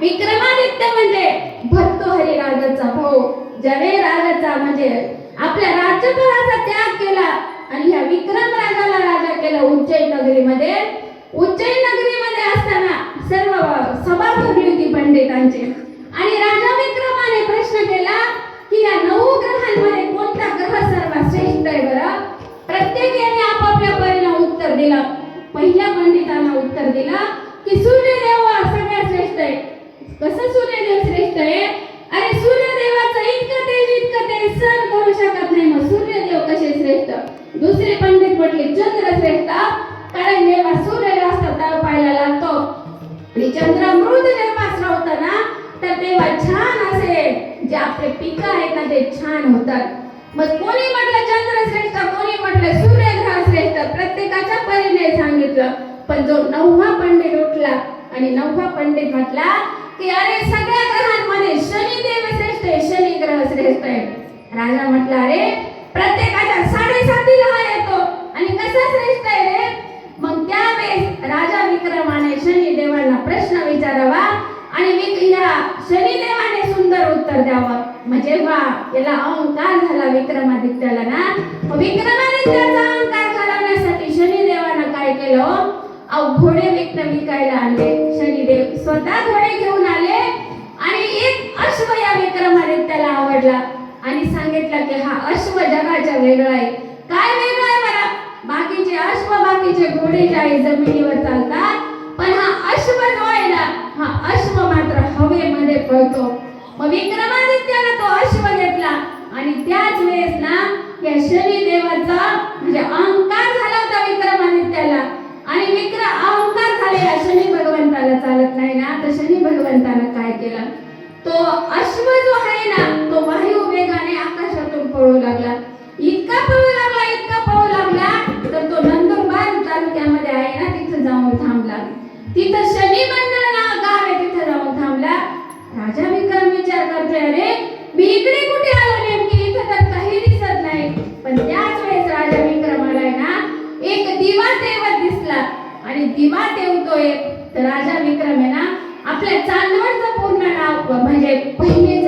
विक्रमादित्य म्हणजे भर्तृहरी राजाचा भाऊ ज्याने राजाचा म्हणजे आपल्या राज्यभराचा त्याग केला आणि ह्या विक्रम राजाला राजा केलं उज्जैन नगरीमध्ये. उज्जैन नगरीमध्ये असताना सर्व सभा भरली होती पंडितांची. आणि राजा विक्रमाने प्रश्न केला की या नऊ ग्रहांमध्ये कोणता ग्रह सर्वात श्रेष्ठ आहे बरं? प्रत्येकाने आपापल्या परीने उत्तर दिलं. पहिल्या पंडितांना उत्तर दिला की सूर्यदेव हा सगळ्यात श्रेष्ठ आहे. कसं सूर्यदेव श्रेष्ठ आहे? अरे सूर्यदेवाचं इतकं तेज इतकं तेज सहन करू शकत नाही मग सूर्यदेव कसे श्रेष्ठ? दुसरे पंडित म्हटले चंद्र श्रेष्ठ कारण जेव्हा सूर्य जास्त पाहायला लागतो. आणि चंद्र मृद जेव्हा श्रवतो ना तर तेव्हा छान असे जे आपले पिकं आहेत ना ते छान होतात. मग कोणी म्हटलं चंद्र श्रेष्ठ कोणी म्हटलं सूर्यग्रह श्रेष्ठ? प्रत्येकाच्या परीने सांगितलं. पण जो नववा पंडित उठला आणि नववा पंडित म्हटला की अरे सगळ्या ग्रहांमध्ये शनिदेव श्रेष्ठ आहे शनी ग्रह श्रेष्ठ आहे. राजा म्हटला अरे प्रत्येकाच्या साडेसातीला हा येतो आणि कसा श्रेष्ठ आहे रे? मग त्यावेळेस राजा विक्रमाने शनिदेवांना प्रश्न विचारावा आणि विक- या शनिदेवाने सुंदर उत्तर द्यावं. म्हणजे वा याला अहंकार झाला विक्रमादित्याला ना विक्रमाने त्याचा अहंकार घालवण्यासाठी शनिदेवानं काय केलं? घोडे विकत विकायला आणले. शनिदेव स्वतः घोडे घेऊन आले आणि एक अश्व या विक्रमाने त्याला आवडला आणि सांगितलं की हा अश्व जगाच्या वेगळा आहे. काय वेगळं आहे मला बाकीचे अश्व बाकीचे घोडे जे आहे जमिनीवर चालतात पण हा अश्व जो आहे ना हा अश्व मात्र हवेमध्ये पळतो. मग विक्रमादित्यानं तो अश्व घेतला आणि त्याच वेळेस ना या शनिदेवाचा म्हणजे अहंकार झाला होता विक्रमादित्याला. आणि मित्र अहंकार झालेला शनी भगवंताला चालत नाही ना? तर शनी भगवंतानं काय केलं? तो अश्व जो आहे ना तो वायू वेगाने आकाशातून पळू लागला. इतका पळू लागला इतका पळू लागला तर तो नंदुरबार तालुक्यामध्ये आहे ना तिथं जाऊन थांबला. तिथं शनी मंडळ ना गाव आहे तिथं जाऊन थांबला. राजा विक्रम विचार करतोय अरे मी इकडे कुठे आलो नेमकी? इथं तर काही दिसत नाही. पण त्या एक दिवा तेवत दिसला. आणि दिवा तेवतोय तर राजा विक्रम आहे ना आपल्या चांदवडचं पूर्ण नाव म्हणजे पहिले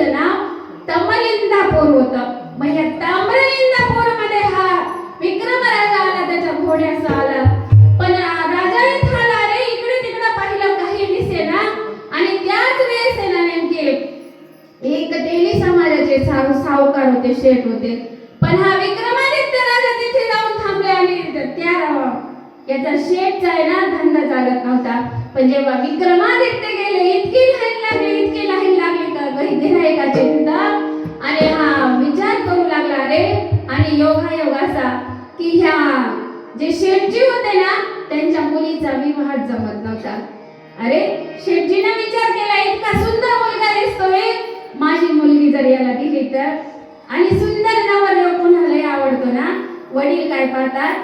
कुणालाही वडील काय पाहतात?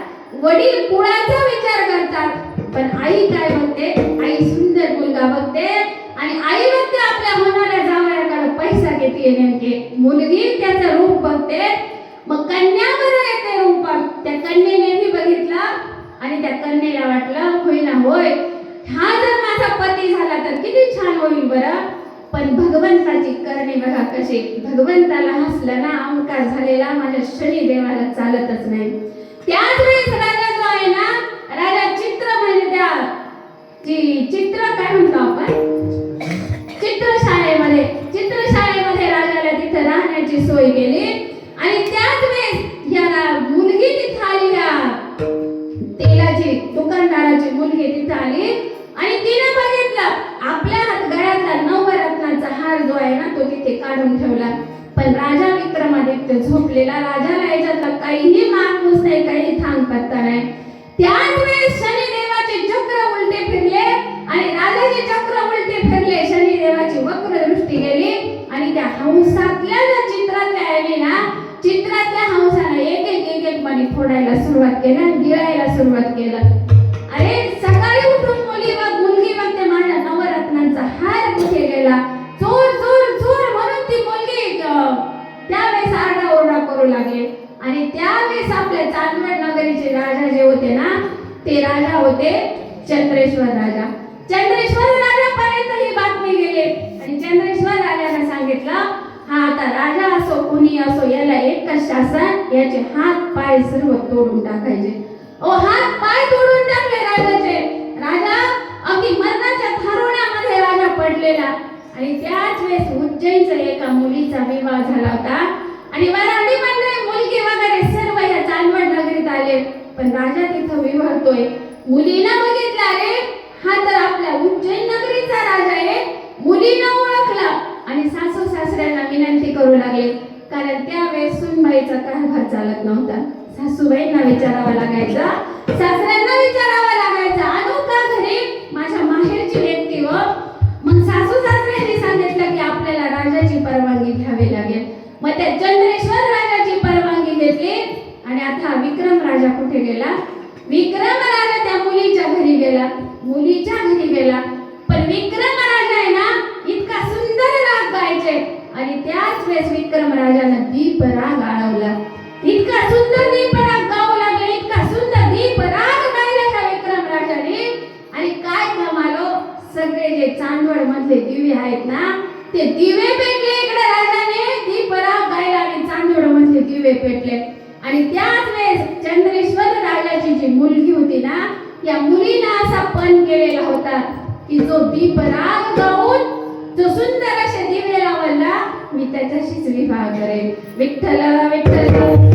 वडील कुळाचा विचार करतात. पण आई काय बघते आई सुंदर मुलगा बघते. आणि आई बघते आपल्या होणाऱ्या जावयाकडे पैसा घेते नेमके? मुलगी त्याचं रूप बघते. मग कन्या बरं येते रूपात. त्या कन्येनेही बघितलं आणि त्या कन्येला वाटलं होय ना होय. हा जर माझा पती झाला तर किती छान होईल बरं. पण भगवंताची करणे बघा कसे भगवंताला हसलं ना अंकार झालेला माझ्या शनिदेवाला चालतच नाही. त्याच वेळेस राजा जो आहे ना राजा चित्र म्हणजे त्या जी चित्र काय म्हणतो आपण? चित्रशाळेमध्ये चित्रशाळेमध्ये राजाला तिथं राहण्याची सोय केली. आणि त्याच वेळेस याला मुलगी तिथं आली या तेलाची दुकानदाराची मुलगी तिथं आली आणि तिने बघितलं आपल्या हात गळ्यातला नवरत्नाचा हार जो आहे ना तो तिथे काढून ठेवला. पण राजा विक्रमादित्य झोपलेला. राजाला याच्यातला काहीही मागूस नाही काही थांग पत्ता नाही. त्याच वेळेस कोणी असो याला एकच शासन याचे हात पाय सर्व तोडून टाकायचे. ओ हात पाय तोडून टाकले राजाचे. राजा अगदी मरणाच्या थारोण्यामध्ये राजा पडलेला. आणि त्याच वेळेस उज्जैनचा एका मुलीचा विवाह झाला होता. आणि वराडी मंडळी मुलगी वगैरे सर्व या चांदवड नगरीत आले. पण राजा तिथं विवाहतोय. मुलीला बघितलं अरे हा तर आपल्या उज्जैन नगरीचा राजा आहे. मुलीनं ओळखला. आणि सासू सासऱ्यांना विनंती करू लागले. कारण त्यावेळेस सुनबाईचा कारभार चालत नव्हता. सासूबाईंना विचारावा लागायचा. सासऱ्यांना विचारावा लागायचा. आणू का घरी? माझ्या माहेरची व्यक्ती व मग सासू सासऱ्यांनी सांगितलं की आपल्याला राजाची परवानगी घ्यावी लागेल. मग त्या चंद्रेश्वर राजाची परवानगी घेतली आणि आता विक्रम राजा कुठे गेला? विक्रम राजा त्या मुलीच्या घरी गेला. मुलीच्या घरी गेला. पण विक्रम राजा आहे ना इतका सुंदर राग गायचे आणि त्याच वेळेस विक्रम राजानं दीप राग आळवला. इतका सुंदर दीपराग गाऊ लागले इतका सुंदर दीपराग गायला त्या विक्रम राजाने आणि काय कमालो सगळे जे चांदवड मधले दिवे आहेत ना ते दिवे पेटले इकडे राजाने. दीपराग गायला आणि चांदवड मधले दिवे पेटले. आणि त्याच वेळेस चंद्रेश्वर राजाची जी मुलगी होती ना या मुलीनं असा पण केलेला होता की जो दीपराग गाऊन जो सुंदर असे दिवे लावला मी त्याच्याशीच विवाह करेन विठ्ठल विठ्ठल.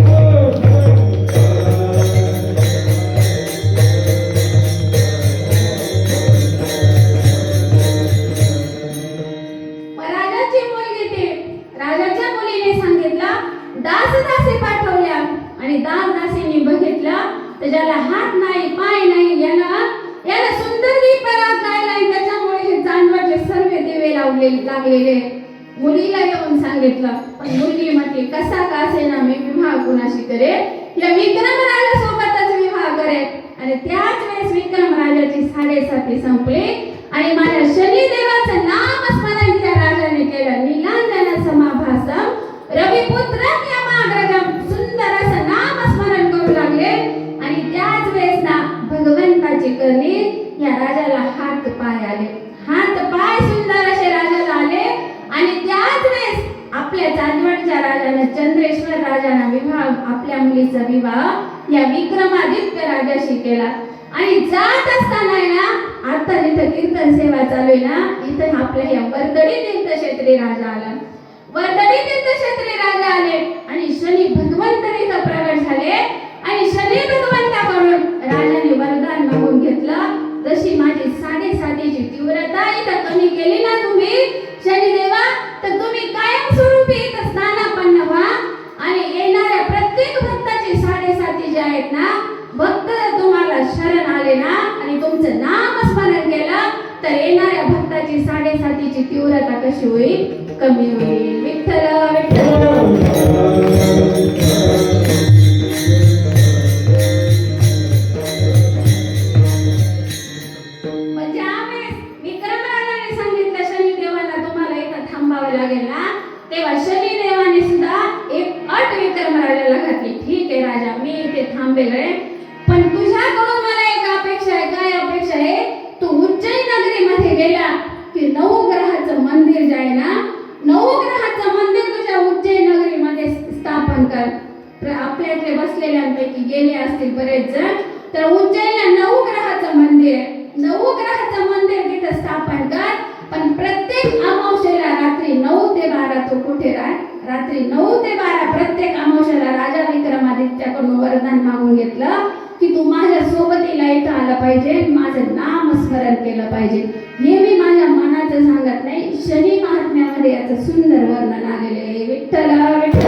राजाच्या सांगितलं पाठवल्या. आणि बघितलं तर ज्याला हात नाही पाय नाही याला सुंदर त्याच्यामुळे हे जानवरचे लागलेले. मुलीला येऊन सांगितलं. पण मुलगी म्हटली कसा का असेना मी विवाह कुणाशी करेल या विक्रम राजा सोबतच विवाह करेल आणि त्याच वेळेस विक्रम राजाची साडेसाती संपली. आणि माझ्या शनिदेवाचं नाम स्मरण त्या राजाने केलं. नीलांजन समाभासम. रविपुत्र सुंदर असं नाम स्मरण करू लागले. आणि त्याच वेळेस ना भगवंताची करणी या राजाला हात पाय आले. हात पाय सुंदर आणि त्याच वेळेस आपल्या चांदवडच्या राजानं चंद्रेश्वर राजाना विवाह आपल्या मुलीचा विवाह या विक्रमादित्य राजाशी केला. आणि जात असताना आहे ना आता जिथं कीर्तन सेवा चालू आहे ना इथं आपल्या या वर्दडी तीर्थक्षेत्री राजा आला. वर्दडी तीर्थक्षेत्री राजा आले आणि शनी भगवंत इथं प्रगट झाले. आणि शनी भगवंताकडून राजाने वरदान मागून घेतलं. जशी माझी साडेसातीची तीव्रता इथं कमी केली ना तुम्ही शनिदेवा तर तुम्ही कायमस्वरूपी इथं स्नानापन्न व्हा आणि येणाऱ्या प्रत्येक भक्ताची साडेसाती जी आहेत ना भक्त जर तुम्हाला शरण आले ना आणि तुमचं नाम स्मरण केलं तर येणाऱ्या भक्ताची साडेसातीची तीव्रता कशी होईल? कमी होईल. विठ्ठल विठ्ठल. सुंदर वर्णन आलेले आहे. विठ्ठल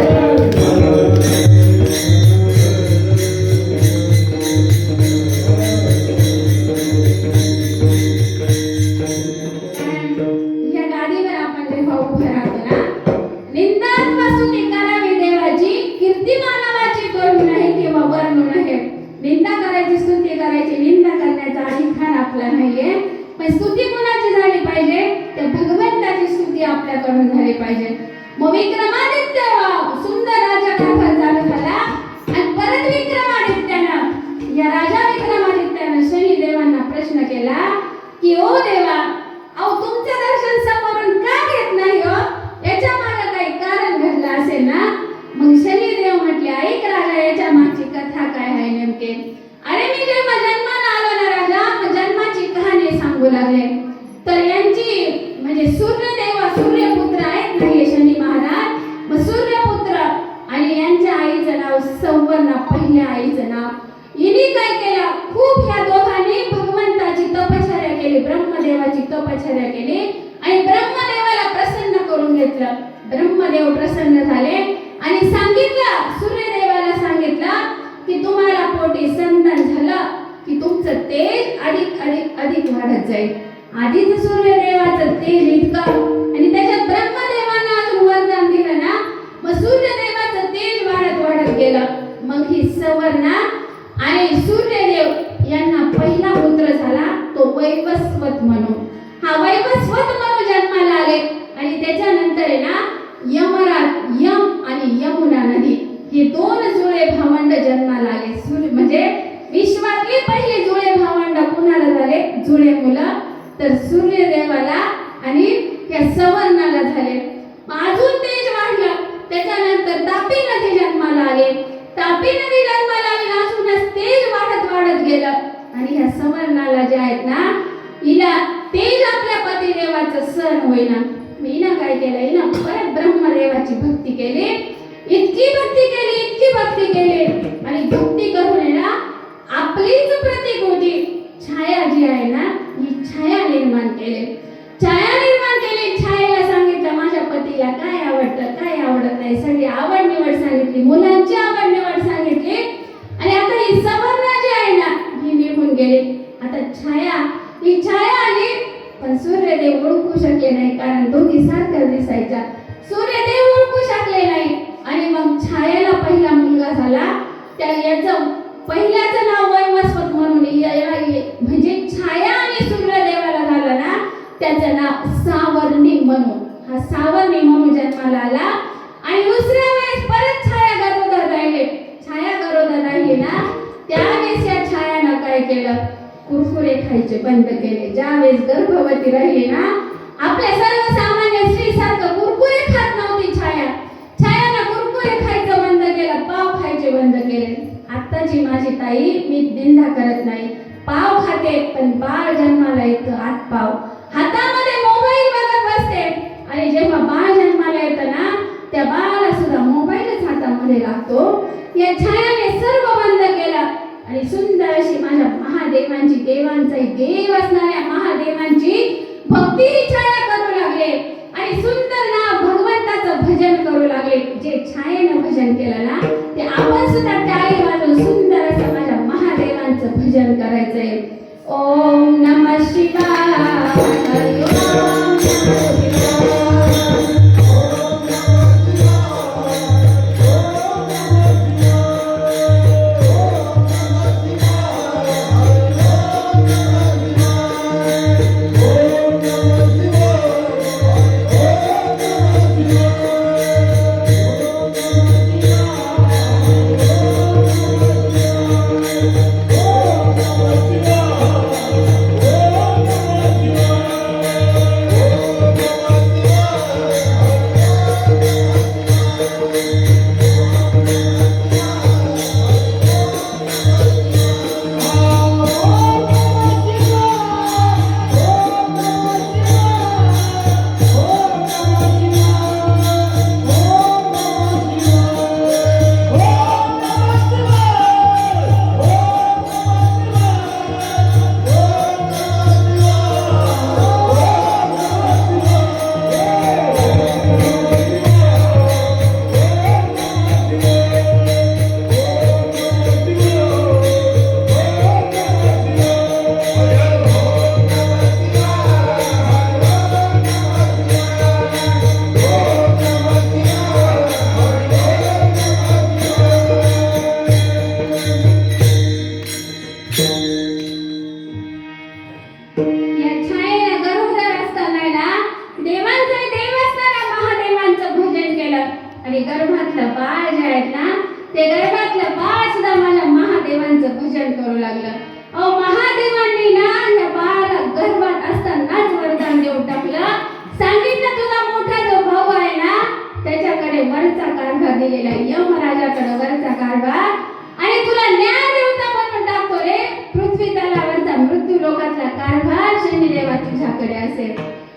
偏見 वैवस्वत म्हणून हा म्हणून जन्माला आले. आणि त्याच्यानंतर आहे ना यमराज यम आणि यमुना नदी हे दोन जुळे भावंड जन्माला आले. सूर्य म्हणजे विश्वातले पहिले जुळे भावंड कुणाला झाले? जुळे मुलं. तर सूर्यदेवाला आणि या सवर्णाला झाले. अजून तेज वाढलं. त्याच्यानंतर तापी नदी जन्माला आले. तापी नदी जन्माला आली. अजूनच तेज वाढत वाढत गेलं. आणि ह्या सवर्णाला जे आहेत ना हिला तेज आपल्या पतिदेवाचं सण होईना. मी ना काय केलं ना परत ब्रह्मदेवाची भक्ती केली. इतकी भक्ती केली इतकी भक्ती केली. आणि भक्ती करून ना आपलीच प्रतीक होती. छाया जी आहे ना ही छाया निर्माण केली. छाया निर्माण केली. छायेला सांगितलं माझ्या पतीला काय आवडतं काय आवडत नाही? सगळी आवड निवड सांगितली. मुलांची आवड निवड सांगितली. आणि आता ही सवर्ण जी आहे ना ही निघून गेली. आता छाया ही छाया आली. पण सूर्यदेव ओळखू शकले नाही कारण दोघी सारख्या दिसायच्या. सूर्यदेव ओळखू शकले नाही. आणि मग छायाला पहिला मुलगा झाला. त्या याचं पहिल्याचं नाव वैवस्वत म्हणून म्हणजे छाया आणि सूर्यदेवाला झालं ना त्याचं नाव सावर्णी म्हणून. हा सावर्णी म्हणून जन्माला आला. आणि दुसऱ्या वेळेस परत छाया गरोदर राहिले. छाया गरोदर राहिली ना त्यावेळेस या छायानं काय केलं? कुरकुरे खायचे बंद केले. ज्यावेळेस गर्भवती राहिली ना आपल्या सर्वसामान्य स्त्री सारखं कुरकुरे खात नव्हती छाया. छायानं कुरकुरे खायचं बंद केलं पाव खायचे बंद केले. आत्ताची माझी ताई मी निंदा करत नाही. पाव खाते पण बाळ जन्माला येतं आत पाव. हातामध्ये मोबाईल बघत बसते. आणि जेव्हा बाळ जन्माला येतं ना त्या बाळाला सुद्धा मोबाईलच हातामध्ये लागतो. या छायाने सर्व बंद केलं. आणि सुंदर अशी माझ्या महादेवांची देवांचा देव असणाऱ्या महादेवांची भक्ती छाया करू लागले. आणि सुंदर ना भगवंताचं भजन करू लागले. जे छायेनं भजन केलं ना ते आपण सुद्धा टाळी वाजवून सुंदर असं माझ्या महादेवांचं भजन करायचंय. ओम नमः शिवाय. कारभार शनिदेवा तुझ्याकडे असेल.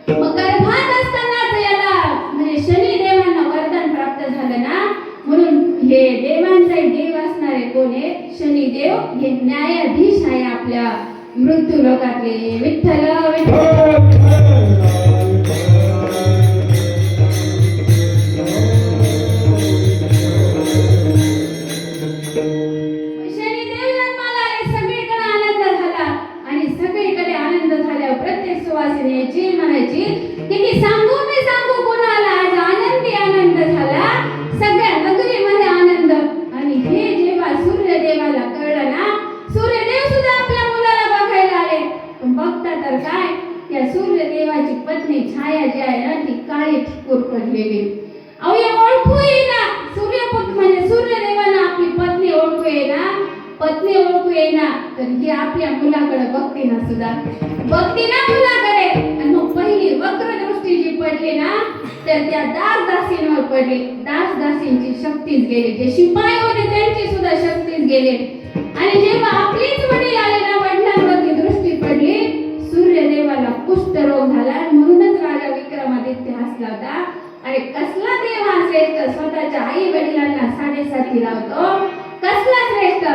मग गर्भात असतानाच याला म्हणजे शनिदेवांना वरदान प्राप्त झालं ना? म्हणून हे देवांचे देव असणारे कोण आहे शनिदेव हे न्यायाधीश आहे आपल्या मृत्यू लोकातले विठ्ठल. विठ्ठल हो, हो. अहो या ओळखू येईना. सूर्य म्हणजे सूर्यदेवांना आपली पत्नी ओळखू येईना. पत्नी ओळखू येईना. तर ही आपल्या मुलाकडे बघते ना सुद्धा. बघते ना मुलाकडे. आणि मग पहिली वक्र दृष्टी जी पडली ना तर त्या दास दासींवर पडली. दास दासींची शक्तीच गेली. जे शिपाई होते त्यांची सुद्धा शक्तीच गेली. आणि जेव्हा आपलीच वडील आले ना वडिलांवरती दृष्टी पडली सूर्यदेवाला कुष्ठरोग झाला म्हणूनच राजा विक्रमादित्य हसला होता. अरे कसला देव हा श्रेष्ठ? स्वतःच्या आई वडिलांना साडेसाती लावतो. कसला श्रेष्ठ?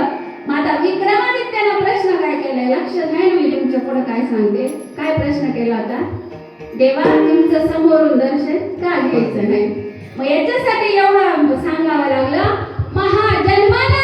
मग आता विक्रमादित्यानं प्रश्न काय केलाय? लक्ष आहे ना मी तुमच्यापुढे काय सांगते? काय प्रश्न केला होता? देवा तुमचं समोरून दर्शन का घ्यायचं नाही? मग याच्यासाठी एवढं सांगावं लागलं. महाजन्माला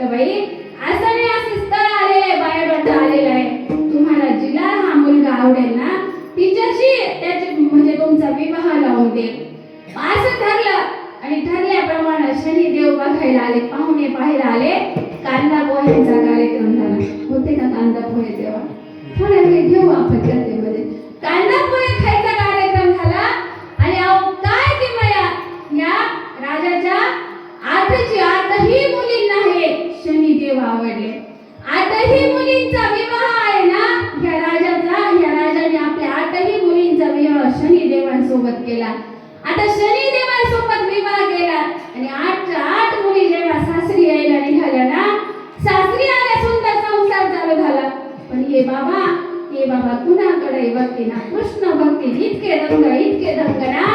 आणि सांगितलं बाई असं नाही असं स्थळ आलेलं आहे बायोडाटा आलेला आहे. तुम्हाला जिला हा मुलगा आवडेल ना तिच्याशी त्याचे म्हणजे तुमचा विवाह लावून देईल. कुणाकडे बघते ना कृष्ण भक्ती इतके दंग इतके दंग ना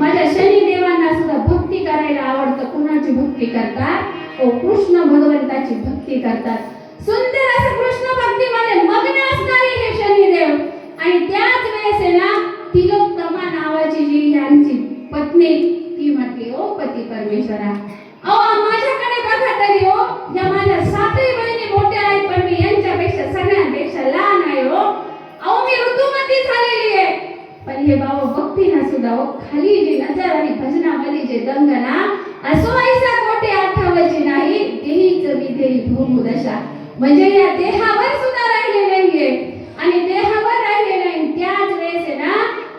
माझ्या शनिदेवांना सुद्धा भक्ती करायला आवडतं. कुणाची भक्ती करतात? ओ कृष्ण भगवंताची भक्ती करतात. सुंदर असं कृष्ण भक्तीमध्ये मग्न असणारे हे शनिदेव. आणि त्याच वेळेस आहे ना तिलोत्तमा नावाची जी यांची पत्नी ती म्हटली ओ पती परमेश्वरा अहो माझ्याकडे बघा तरी ओ या माझ्या सातही बहिणी मोठ्या आहेत पण मी यांच्यापेक्षा सगळ्यांपेक्षा लहान आहे हो. अहो मी ऋतुमती झालेली आहे. पण हे बाबा भक्तीना सुद्धा हो खाली जी नजर आणि भजनामध्ये जे दंगना असो ऐसा मोठे आठावायची नाही देहीच विधेही भूमुदशा म्हणजे या देहावर सुद्धा राहिले नाहीये. आणि देहावर राहिले नाही त्याच वेळेस आहे ना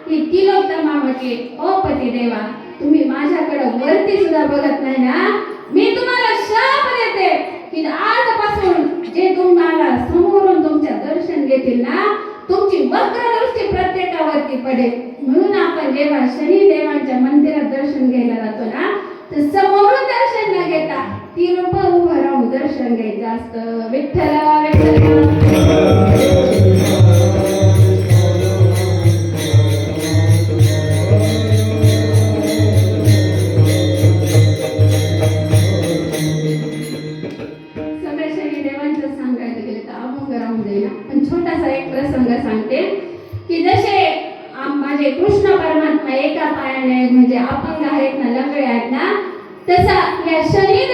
की तिलोत्तमा म्हणजे ओ पती देवा तुम्ही माझ्याकडे वरती सुद्धा बघत नाही ना? मी तुम्हाला शाप देते. की आजपासून जे तुम्हाला समोरून तुमच्या दर्शन घेतील ना तुमची वक्र दृष्टी प्रत्येकावरती पडेल. म्हणून आपण जेव्हा शनी देवांच्या मंदिरात दर्शन घ्यायला जातो ना तर समोरून दर्शन न घेता ती रूप उभं राहून दर्शन घ्यायचं असतं. विठ्ठल विठ्ठल. आहेत म्हणजे अपंग आहेत ना लंगडे आहेत ना तसा या शरीर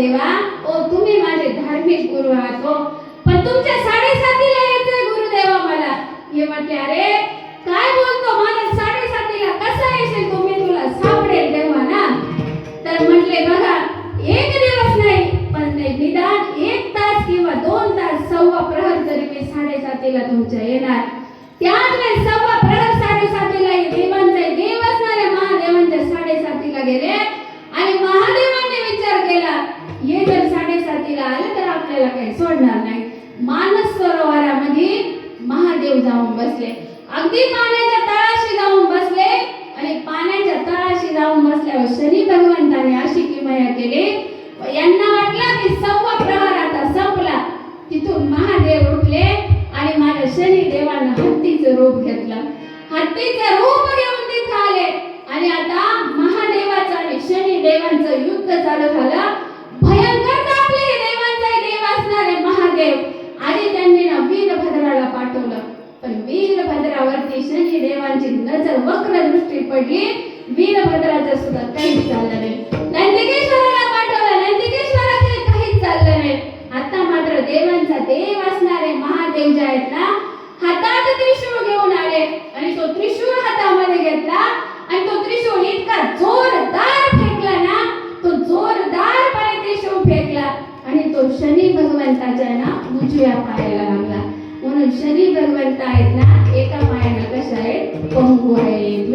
देवा ओ तुम्ही माझे धार्मिक गुरु आहात पण तुमच्या साडेसातीला यायचंय गुरुदेवा मला. हे म्हटले अरे महादेव उठले आणि माझ्या शनिदेवानं हत्तीचं रूप घेतलं. हत्तीचं रूप घेऊन तिथे आले. आणि आता महादेवाचं आणि शनिदेवांचं युद्ध चालू झालं. भयंकर आपले देवांचा देव असणारे महादेव. आणि त्यांनी ना वीरभद्राला पाठवलं. पण वीरभद्रावरती शनिदेवांची नजर वक्र दृष्टी पडली. वीरभद्राचं सुद्धा काही चाललं नाही. देव असणारे महादेव जे आहेत ना हातात त्रिशूळ घेऊन आले आणि तो त्रिशूळ हातामध्ये घेतला आणि तो त्रिशूळ इतका जोरदार फेकला ना तो जोरदारपणे त्रिशूळ फेकला आणि तो शनी भगवंताच्या ना उजव्या पायाला लागला. म्हणून शनी भगवंत आहेत ना एका पायाला कशा आहेत? पंगू आहेत